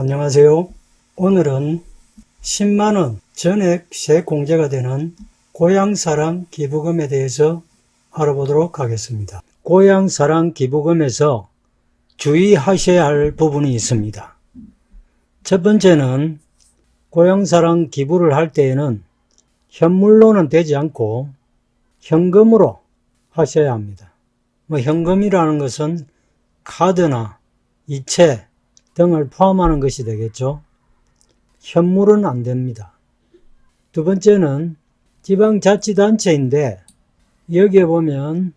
안녕하세요. 오늘은 10만원 전액 세 공제가 되는 고향사랑 기부금에 대해서 알아보도록 하겠습니다. 고향사랑 기부금에서 주의하셔야 할 부분이 있습니다. 첫 번째는 고향사랑 기부를 할 때에는 현물로는 되지 않고 현금으로 하셔야 합니다. 뭐 현금이라는 것은 카드나 이체 등을 포함하는 것이 되겠죠. 현물은 안 됩니다. 두 번째는 지방자치단체인데 여기에 보면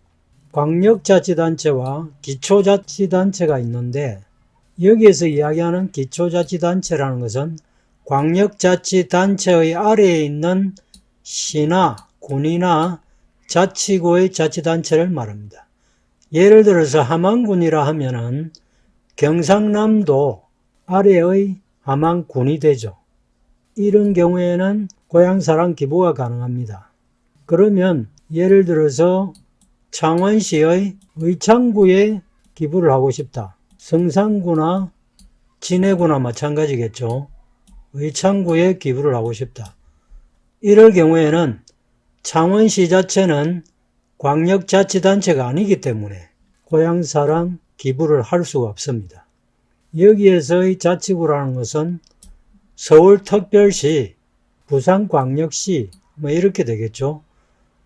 광역자치단체와 기초자치단체가 있는데 여기에서 이야기하는 기초자치단체라는 것은 광역자치단체의 아래에 있는 시나 군이나 자치구의 자치단체를 말합니다. 예를 들어서 함안군이라 하면은 경상남도 아래의 함안군이 되죠. 이런 경우에는 고향사랑 기부가 가능합니다. 그러면 예를 들어서 창원시의 의창구에 기부를 하고 싶다. 성산구나 진해구나 마찬가지겠죠. 의창구에 기부를 하고 싶다. 이럴 경우에는 창원시 자체는 광역자치단체가 아니기 때문에 고향사랑 기부를 할 수가 없습니다. 여기에서의 자치구라는 것은 서울특별시, 부산광역시 뭐 이렇게 되겠죠.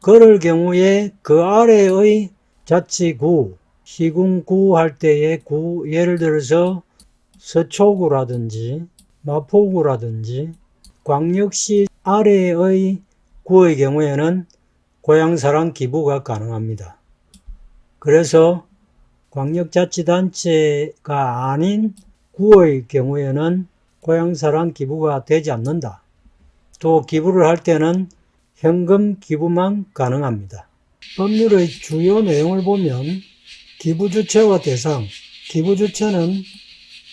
그럴 경우에 그 아래의 자치구, 시군구 할 때의 구, 예를 들어서 서초구라든지 마포구라든지 광역시 아래의 구의 경우에는 고향사랑 기부가 가능합니다. 그래서 광역자치단체가 아닌 구의 경우에는 고향사랑 기부가 되지 않는다. 또 기부를 할 때는 현금 기부만 가능합니다. 법률의 주요 내용을 보면 기부 주체와 대상, 기부 주체는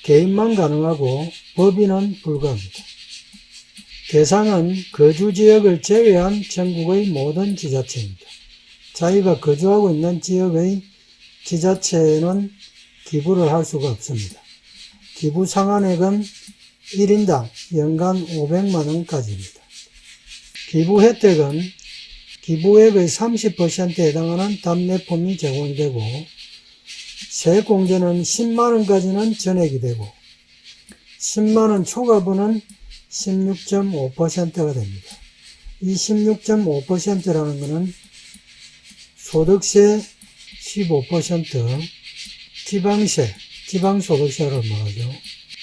개인만 가능하고 법인은 불가합니다. 대상은 거주 지역을 제외한 전국의 모든 지자체입니다. 자기가 거주하고 있는 지역의 지자체에는 기부를 할 수가 없습니다. 기부 상한액은 1인당 연간 500만원까지입니다. 기부 혜택은 기부액의 30%에 해당하는 답례품이 제공이 되고 세공제는 10만원까지는 전액이 되고 10만원 초과분은 16.5%가 됩니다. 이 16.5%라는 것은 소득세 15%, 지방세, 지방소득세를 말하죠.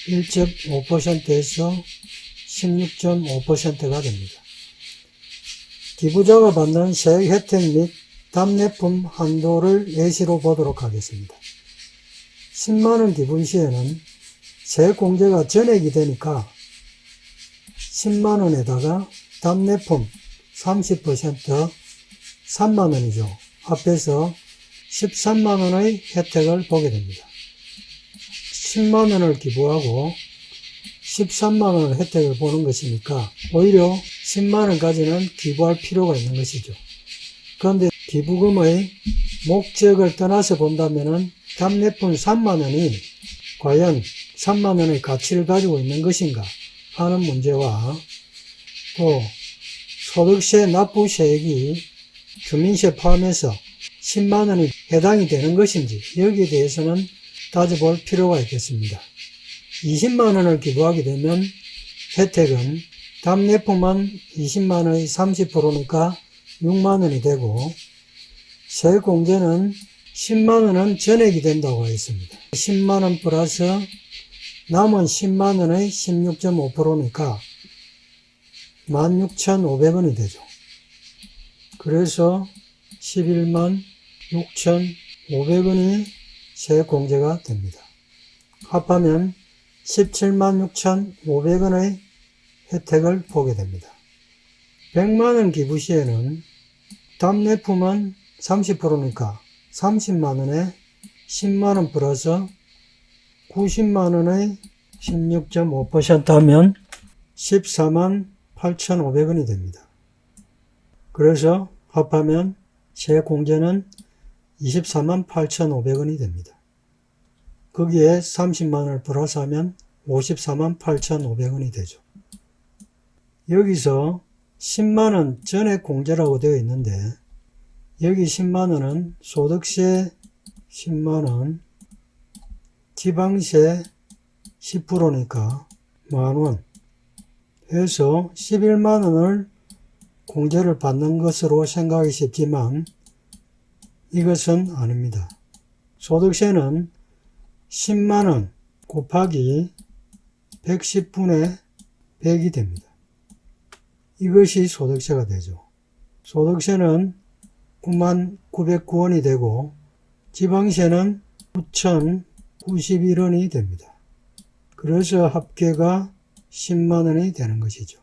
1.5%에서 16.5%가 됩니다. 기부자가 받는 세액 혜택 및 답례품 한도를 예시로 보도록 하겠습니다. 10만원 기분 시에는 세액 공제가 전액이 되니까 10만원에다가 답례품 30% 3만원이죠. 앞에서 13만원의 혜택을 보게 됩니다. 10만원을 기부하고 13만원 혜택을 보는 것이니까 오히려 10만원까지는 기부할 필요가 있는 것이죠. 그런데 기부금의 목적을 떠나서 본다면 답례품 3만원이 과연 3만원의 가치를 가지고 있는 것인가 하는 문제와 또 소득세 납부 세액이 주민세 포함해서 10만 원이 해당이 되는 것인지 여기에 대해서는 따져볼 필요가 있겠습니다. 20만 원을 기부하게 되면 혜택은 답례품만 20만 원의 30%니까 6만 원이 되고 세공제는 10만 원은 전액이 된다고 했습니다. 10만 원 플러스 남은 10만 원의 16.5%니까 16,500원이 되죠. 그래서 11만 6,500원이 세공제가 됩니다. 합하면 17만 6,500원의 혜택을 보게 됩니다. 100만원 기부 시에는 답례품은 30%니까 30만원에 10만원 플러스 90만원의 16.5% 하면 14만 8,500원이 됩니다. 그래서 합하면 제 공제는 24만 8,500원이 됩니다. 거기에 30만원을 플러스하면 54만 8,500원이 되죠. 여기서 10만원 전액 공제라고 되어 있는데 여기 10만원은 소득세 10만원 지방세 10%니까 만원 해서 11만원을 공제를 받는 것으로 생각이 쉽지만 이것은 아닙니다. 소득세는 10만원 곱하기 110분의 100이 됩니다. 이것이 소득세가 되죠. 소득세는 9만 909원이 되고 지방세는 9,091원이 됩니다. 그래서 합계가 10만 원이 되는 것이죠.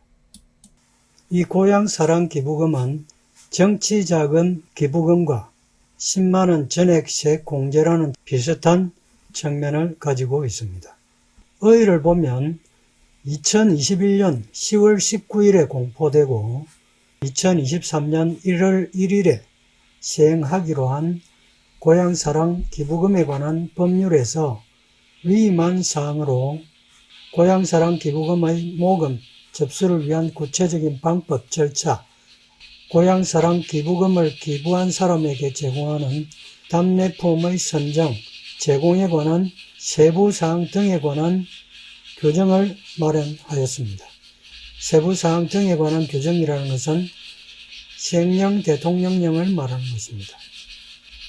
이 고향 사랑 기부금은 정치 자금 기부금과 10만 원 전액세 공제라는 비슷한 측면을 가지고 있습니다. 의의를 보면 2021년 10월 19일에 공포되고 2023년 1월 1일에 시행하기로 한 고향사랑 기부금에 관한 법률에서 위임한 사항으로 고향사랑 기부금의 모금 접수를 위한 구체적인 방법 절차, 고향사랑 기부금을 기부한 사람에게 제공하는 답례품의 선정, 제공에 관한 세부사항 등에 관한 규정을 마련하였습니다. 세부사항 등에 관한 규정이라는 것은 시행령 대통령령을 말하는 것입니다.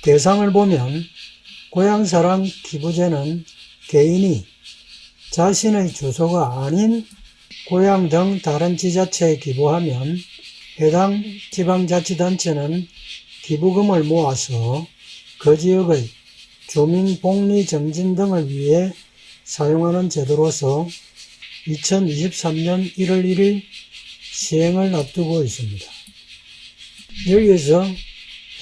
대상을 보면 고향사랑 기부제는 개인이 자신의 주소가 아닌 고향 등 다른 지자체에 기부하면 해당 지방자치단체는 기부금을 모아서 그 지역의 주민 복리 정진 등을 위해 사용하는 제도로서 2023년 1월 1일 시행을 앞두고 있습니다. 여기에서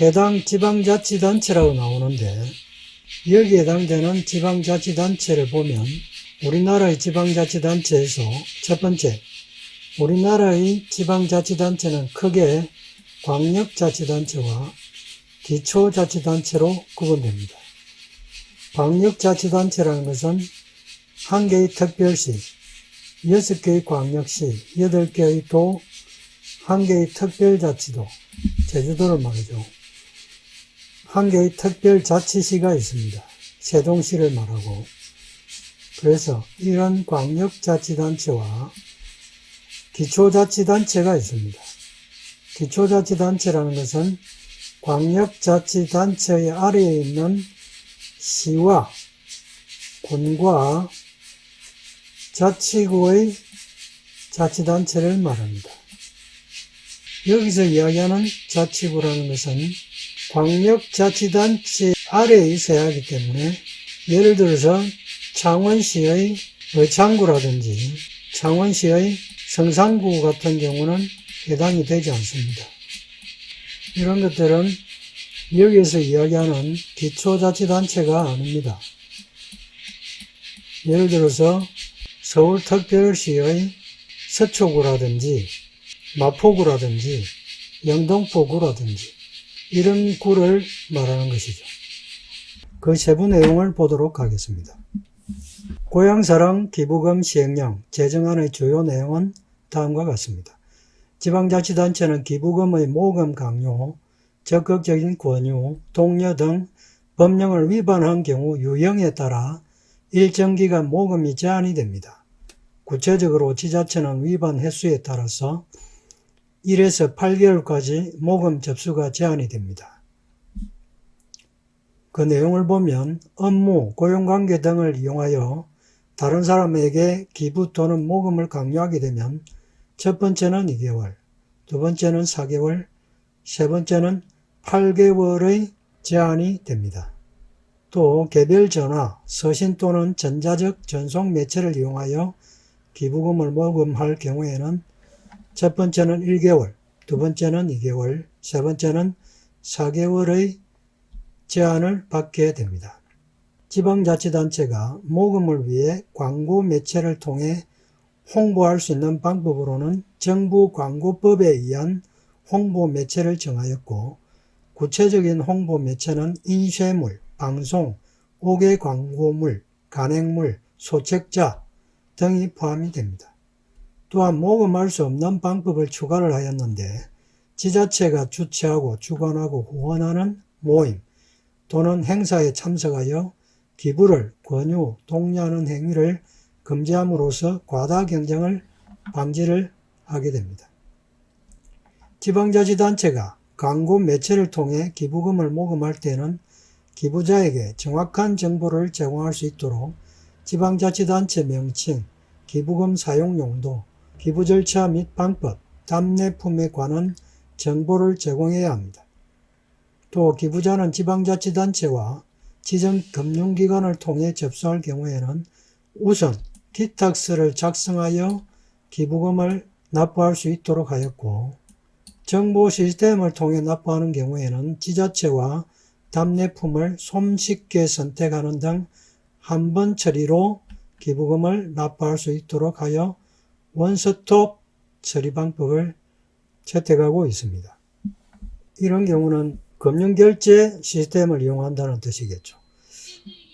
해당 지방자치단체라고 나오는데 여기에 해당되는 지방자치단체를 보면 우리나라의 지방자치단체에서 첫 번째, 우리나라의 지방자치단체는 크게 광역자치단체와 기초자치단체로 구분됩니다. 광역자치단체라는 것은 한 개의 특별시, 여섯 개의 광역시, 여덟 개의 도, 한 개의 특별자치도, 제주도를 말하죠. 한 개의 특별자치시가 있습니다. 세동시를 말하고. 그래서 이런 광역자치단체와 기초자치단체가 있습니다. 기초자치단체라는 것은 광역자치단체의 아래에 있는 시와 군과 자치구의 자치단체를 말합니다. 여기서 이야기하는 자치구라는 것은 광역자치단체 아래에 있어야 하기 때문에 예를 들어서 창원시의 의창구라든지 창원시의 성산구 같은 경우는 해당이 되지 않습니다. 이런 것들은 여기에서 이야기하는 기초자치단체가 아닙니다. 예를 들어서 서울특별시의 서초구라든지 마포구라든지 영동포구라든지 이런 구를 말하는 것이죠. 그 세부 내용을 보도록 하겠습니다. 고향사랑 기부금 시행령 제정안의 주요 내용은 다음과 같습니다. 지방자치단체는 기부금의 모금 강요, 적극적인 권유, 독려 등 법령을 위반한 경우 유형에 따라 일정 기간 모금이 제한이 됩니다. 구체적으로 지자체는 위반 횟수에 따라서 1에서 8개월까지 모금 접수가 제한이 됩니다. 그 내용을 보면 업무, 고용관계 등을 이용하여 다른 사람에게 기부 또는 모금을 강요하게 되면 첫 번째는 2개월, 두 번째는 4개월, 세 번째는 8개월의 제한이 됩니다. 또 개별 전화, 서신 또는 전자적 전송 매체를 이용하여 기부금을 모금할 경우에는 첫 번째는 1개월, 두 번째는 2개월, 세 번째는 4개월의 제한을 받게 됩니다. 지방자치단체가 모금을 위해 광고 매체를 통해 홍보할 수 있는 방법으로는 정부 광고법에 의한 홍보 매체를 정하였고 구체적인 홍보 매체는 인쇄물, 방송, 옥외 광고물, 간행물, 소책자, 등이 포함이 됩니다. 또한 모금할 수 없는 방법을 추가를 하였는데 지자체가 주최하고 주관하고 후원하는 모임 또는 행사에 참석하여 기부를 권유, 독려하는 행위를 금지함으로써 과다 경쟁을 방지를 하게 됩니다. 지방자치단체가 광고 매체를 통해 기부금을 모금할 때는 기부자에게 정확한 정보를 제공할 수 있도록 지방자치단체 명칭, 기부금 사용 용도, 기부 절차 및 방법, 답례품에 관한 정보를 제공해야 합니다. 또 기부자는 지방자치단체와 지정금융기관을 통해 접수할 경우에는 우선 기탁서를 작성하여 기부금을 납부할 수 있도록 하였고 정보 시스템을 통해 납부하는 경우에는 지자체와 답례품을 손쉽게 선택하는 등 한 번 처리로 기부금을 납부할 수 있도록 하여 원스톱 처리 방법을 채택하고 있습니다. 이런 경우는 금융결제 시스템을 이용한다는 뜻이겠죠.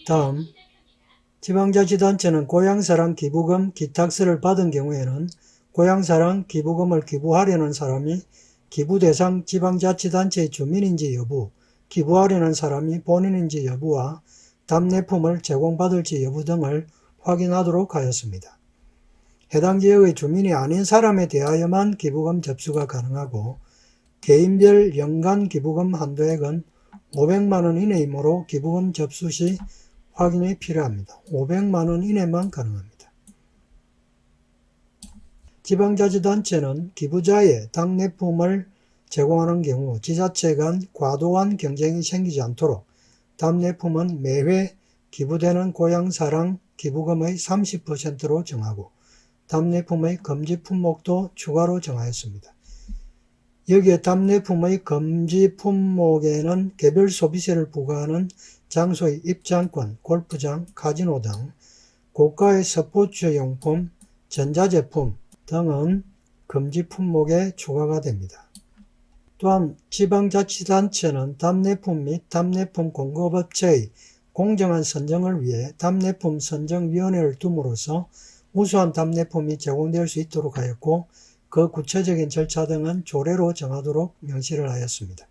다음, 지방자치단체는 고향사랑 기부금 기탁서를 받은 경우에는 고향사랑 기부금을 기부하려는 사람이 기부 대상 지방자치단체의 주민인지 여부, 기부하려는 사람이 본인인지 여부와 답례품을 제공받을지 여부 등을 확인하도록 하였습니다. 해당 지역의 주민이 아닌 사람에 대하여만 기부금 접수가 가능하고 개인별 연간 기부금 한도액은 500만원 이내이므로 기부금 접수 시 확인이 필요합니다. 500만원 이내만 가능합니다. 지방자치단체는 기부자의 답례품을 제공하는 경우 지자체 간 과도한 경쟁이 생기지 않도록 답례품은 매회 기부되는 고향사랑 기부금의 30%로 정하고 답례품의 금지 품목도 추가로 정하였습니다. 여기에 답례품의 금지 품목에는 개별 소비세를 부과하는 장소의 입장권, 골프장, 카지노 등 고가의 스포츠 용품, 전자제품 등은 금지 품목에 추가가 됩니다. 또한 지방자치단체는 답례품 및 답례품 공급업체의 공정한 선정을 위해 답례품 선정위원회를 둠으로써 우수한 답례품이 제공될 수 있도록 하였고 그 구체적인 절차 등은 조례로 정하도록 명시를 하였습니다.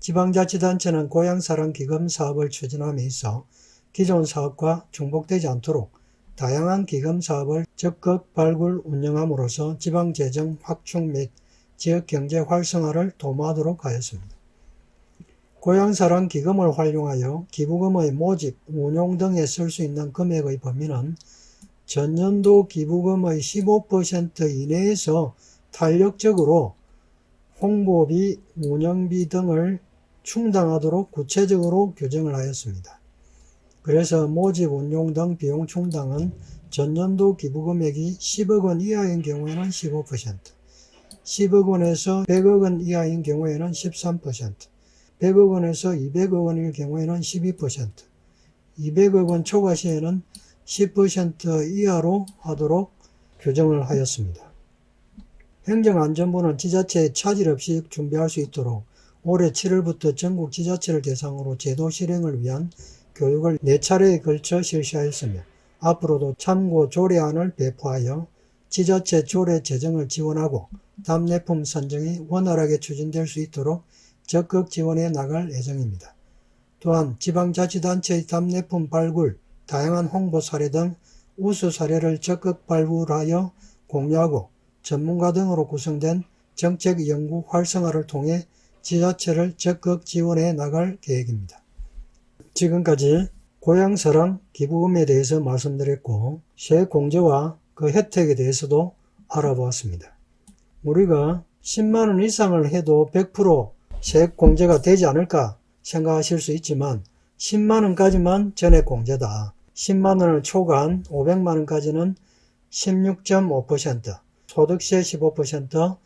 지방자치단체는 고향사랑기금 사업을 추진함에 있어 기존 사업과 중복되지 않도록 다양한 기금 사업을 적극 발굴 운영함으로써 지방재정 확충 및 지역경제 활성화를 도모하도록 하였습니다. 고향사랑 기금을 활용하여 기부금의 모집, 운용 등에 쓸 수 있는 금액의 범위는 전년도 기부금의 15% 이내에서 탄력적으로 홍보비, 운영비 등을 충당하도록 구체적으로 규정을 하였습니다. 그래서 모집, 운용 등 비용 충당은 전년도 기부금액이 10억 원 이하인 경우에는 15%, 10억 원에서 100억 원 이하인 경우에는 13%, 100억 원에서 200억 원일 경우에는 12%, 200억 원 초과 시에는 10% 이하로 하도록 규정을 하였습니다. 행정안전부는 지자체에 차질 없이 준비할 수 있도록 올해 7월부터 전국 지자체를 대상으로 제도 실행을 위한 교육을 4차례에 걸쳐 실시하였으며 앞으로도 참고 조례안을 배포하여 지자체 조례 제정을 지원하고 답례품 선정이 원활하게 추진될 수 있도록 적극 지원해 나갈 예정입니다. 또한 지방자치단체의 답례품 발굴, 다양한 홍보 사례 등 우수 사례를 적극 발굴하여 공유하고 전문가 등으로 구성된 정책 연구 활성화를 통해 지자체를 적극 지원해 나갈 계획입니다. 지금까지 고향사랑 기부금에 대해서 말씀드렸고 세공제와 그 혜택에 대해서도 알아보았습니다. 우리가 10만원 이상을 해도 100% 세액공제가 되지 않을까 생각하실 수 있지만 10만원까지만 전액공제다. 10만원을 초과한 500만원까지는 16.5%, 소득세 15%,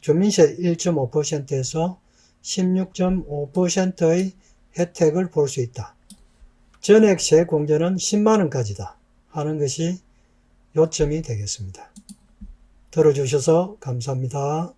주민세 1.5%에서 16.5%의 혜택을 볼 수 있다. 전액 세 공제는 10만원까지다 하는 것이 요점이 되겠습니다. 들어주셔서 감사합니다.